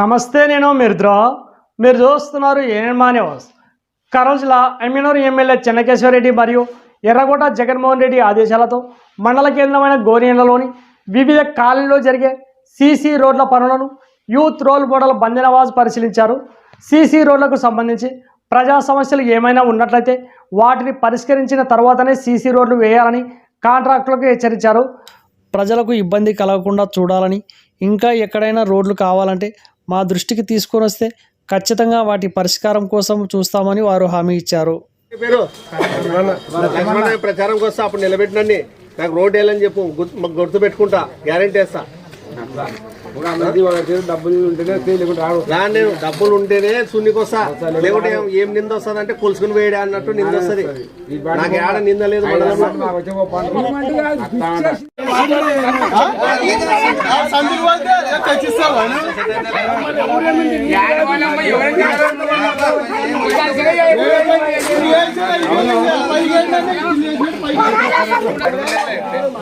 నమస్తే నేను మిర్ద్ర. మీరు చూస్తున్నారు ఏఎన్మా న్యూస్. కర్నూలు జిల్లా ఎమ్మినూరు ఎమ్మెల్యే చెన్నకేశ్వరరెడ్డి మరియు ఎర్రగోట జగన్మోహన్ రెడ్డి ఆదేశాలతో మండల కేంద్రమైన గోరియండ్లలోని వివిధ కాలనీలో జరిగే సీసీ రోడ్ల పనులను యూత్ రోల్ మోడల్ బందెనవాజ్ పరిశీలించారు. సీసీ రోడ్లకు సంబంధించి ప్రజా సమస్యలు ఏమైనా ఉన్నట్లయితే వాటిని పరిష్కరించిన తర్వాతనే సీసీ రోడ్లు వేయాలని కాంట్రాక్టులకు హెచ్చరించారు. ప్రజలకు ఇబ్బంది కలగకుండా చూడాలని ఇంకా ఎక్కడైనా రోడ్లు కావాలంటే మా దృష్టికి తీసుకొని వస్తే ఖచ్చితంగా వాటి పరిష్కారం కోసం చూస్తామని వారు హామీ ఇచ్చారు. పేరు? కోసం అప్పుడు నిలబెట్టినండి నాకు రోడ్ వేయాలని చెప్పు గుర్తు పెట్టుకుంటా గ్యారెంటీ వేస్తా డబ్బులు ఉంటేనే డబ్బులు ఉంటేనే సున్నికి వస్తా లేకుంటే ఏం- ఏం నింద వస్తుంది అంటే కొలుసుకుని వేయడా అన్నట్టు నింద వస్తుంది నాకు ఏడ నింద లేదు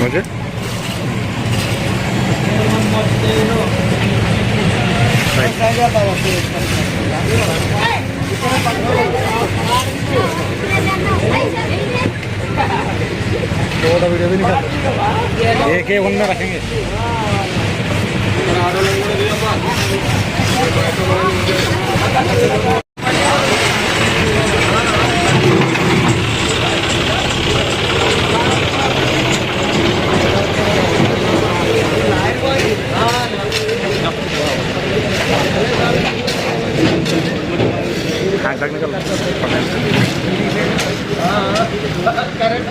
मुझे Thank you. दो तो वीडियो भी निकाल एक ही उन में रखेंगे तो అత్తా అంట.